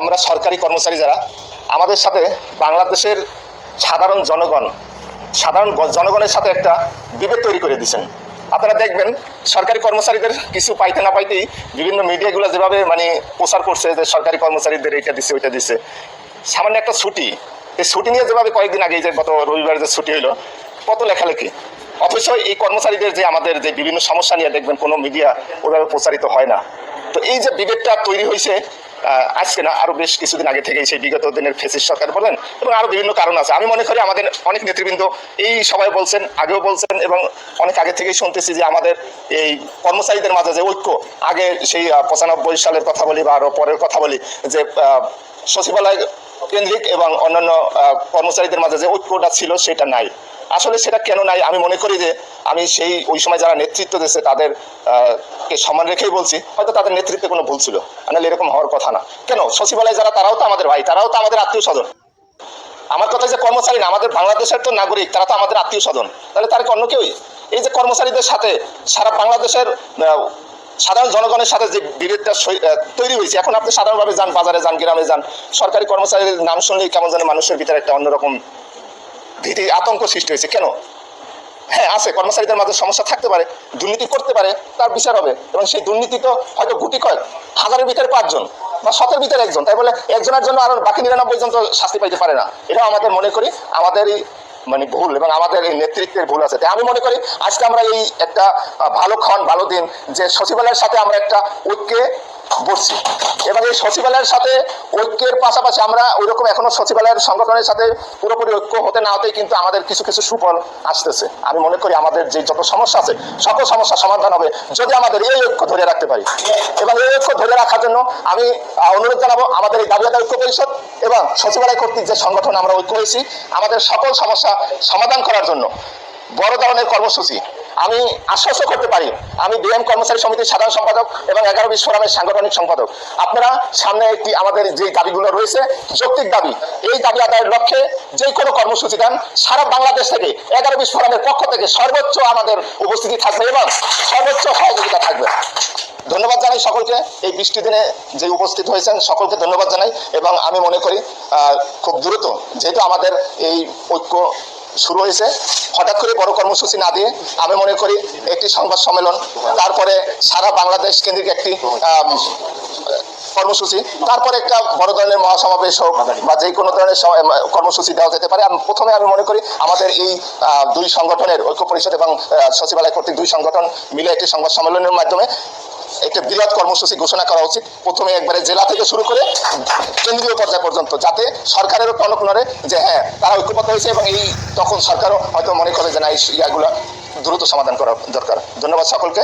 আমরা সরকারি কর্মচারী যারা, আমাদের সাথে বাংলাদেশের সাধারণ জনগণ, সাধারণ জনগণের সাথে একটা বিভেদ তৈরি করে দিয়েছেন। আপনারা দেখবেন সরকারি কর্মচারীদের কিছু পাইতে না পাইতেই বিভিন্ন মিডিয়াগুলো যেভাবে মানে প্রচার করছে যে সরকারি কর্মচারীদের এইটা দিছে, ওইটা দিছে। সামান্য একটা ছুটি, এই ছুটি নিয়ে যেভাবে কয়েকদিন আগে যে গত রবিবার যে ছুটি হলো কত লেখালেখি। অথচ এই কর্মচারীদের যে আমাদের যে বিভিন্ন সমস্যা নিয়ে দেখবেন কোনো মিডিয়া ওইভাবে প্রচারিত হয় না। তো এই যে বিভেদটা তৈরি হয়েছে আজকে না আরও বেশ কিছুদিন আগে থেকেই সেই বিগত দিনের ফেসিস সরকার বলেন এবং আরও বিভিন্ন কারণ আছে। আমি মনে করি আমাদের অনেক নেতৃবৃন্দ এই সবাই বলছেন, আগেও বলছেন এবং অনেক আগে থেকেই শুনতেছি যে আমাদের এই কর্মচারীদের মাঝে যে ঐক্য, আগে সেই পঁচানব্বই সালের কথা বলি বা আরও পরের কথা বলি যে সচিবালয় কেন্দ্রিক এবং অন্যান্য কর্মচারীদের মাঝে যে ঐক্যটা ছিল সেটা নাই। আসলে সেটা কেন নাই? আমি মনে করি যে আমি সেই, ওই সময় যারা নেতৃত্ব দিয়েছে তাদের কে সম্মান রেখেই বলছি। হয়তো তাদের নেতৃত্বে কোনো ভুল ছিল। নাহলে এরকম হওয়ার কথা না। কেন? সচিবালয় যারা, তারাও তো আমাদের ভাই, তারাও তো আমাদের আত্মীয় স্বজন। আমার কথা যে কর্মচারী না, আমাদের বাংলাদেশের তো নাগরিক, তারা তো আমাদের আত্মীয় স্বজন। তাহলে তার অন্য কেউই? এই যে কর্মচারীদের সাথে সারা বাংলাদেশের সাধারণ জনগণের সাথে যে বিভেদটা তৈরি হয়েছে, এখন আপনি সাধারণভাবে যান, বাজারে যান, গ্রামে যান, সরকারি কর্মচারীর নাম শুনলেই কেমন যেন মানুষের ভিতরে একটা অন্যরকম ভীতি আতঙ্ক সৃষ্টি হয়েছে। কেন? হ্যাঁ আছে, কর্মচারীদের মাঝে সমস্যা থাকতে পারে, দুর্নীতি করতে পারে, তার বিচার হবে। এবং সেই দুর্নীতি তো হয়তো গুটি কয়েক হাজারের ভিতরে পাঁচজন বা শতের ভিতরে একজন। তাই বলে একজনের জন্য আর বাকি নিরানব্বই জন তো শাস্তি পাইতে পারে না। এটাও আমাদের মনে করি আমাদেরই মানে ভুল এবং আমাদের এই নেতৃত্বের ভুল আছে। তাই আমি মনে করি আজকে আমরা এই একটা ভালো ক্ষণ, ভালো দিন যে সচিবালয়ের সাথে আমরা একটা ঐক্যে বসছি এবং এই সচিবালয়ের সাথে ঐক্যের পাশাপাশি আমরা ওইরকম এখনও সচিবালয়ের সংগঠনের সাথে পুরোপুরি ঐক্য হতে না হতেই কিন্তু আমাদের কিছু কিছু সুফল আসতেছে। আমি মনে করি আমাদের যে যত সমস্যা আছে, সকল সমস্যার সমাধান হবে যদি আমাদের এই ঐক্য ধরে রাখতে পারি। এবং এই ঐক্য ধরে রাখার জন্য আমি অনুরোধ জানাব, আমাদের এই দাবি আদায় ঐক্য পরিষদ এবং সচিবালয় কর্তৃক যে সংগঠন আমরা ঐক্য হয়েছি, আমাদের সকল সমস্যা সমাধান করার জন্য বড় ধরনের কর্মসূচি আমি আশ্বস্ত করতে পারি। আমি বিএম কর্মচারী সমিতির সাধারণ সম্পাদক এবং এগারো বিশ ফোরামের সাংগঠনিক সম্পাদক। আপনারা সামনে একটি আমাদের যে দাবিগুলো রয়েছে, যৌক্তিক দাবি। এই দাবি আদায়ের লক্ষ্যে যে কোনো কর্মসূচি দেন। সারা বাংলাদেশ থেকে এগারো বিশ ফোরামের পক্ষ থেকে সর্বোচ্চ আমাদের উপস্থিতি থাকবে এবং সর্বোচ্চ সহযোগিতা থাকবে। ধন্যবাদ জানাই সকলকে। এই বৃষ্টি দিনে যে উপস্থিত হয়েছেন, সকলকে ধন্যবাদ জানাই এবং আমি মনে করি খুব দ্রুত, যেহেতু আমাদের এই ঐক্য শুরু হয়েছে। হঠাৎ করে বড় কর্মসূচি না দিয়ে আমি মনে করি একটি সংবাদ সম্মেলন, তারপরে সারা বাংলাদেশ কেন্দ্রিক একটি কর্মসূচি, তারপরে একটা বড় ধরনের মহাসমাবেশ হোক বা যে কোনো ধরনের কর্মসূচি দেওয়া যেতে পারে। আমি প্রথমে আমি মনে করি আমাদের এই দুই সংগঠনের ঐক্য পরিষদ এবং সচিবালয় কর্তৃক দুই সংগঠন মিলে একটি সংবাদ সম্মেলনের মাধ্যমে একটা বৃহৎ কর্মসূচি ঘোষণা করা উচিত। প্রথমে একবারে জেলা থেকে শুরু করে কেন্দ্রীয় পর্যায় পর্যন্ত, যাতে সরকারেরও টনক যে হ্যাঁ তারা ঐক্যবদ্ধ হয়েছে এবং এই তখন সরকারও হয়তো মনে করে যে না, এই ইয়াগুলো দ্রুত সমাধান করা দরকার। ধন্যবাদ সকলকে।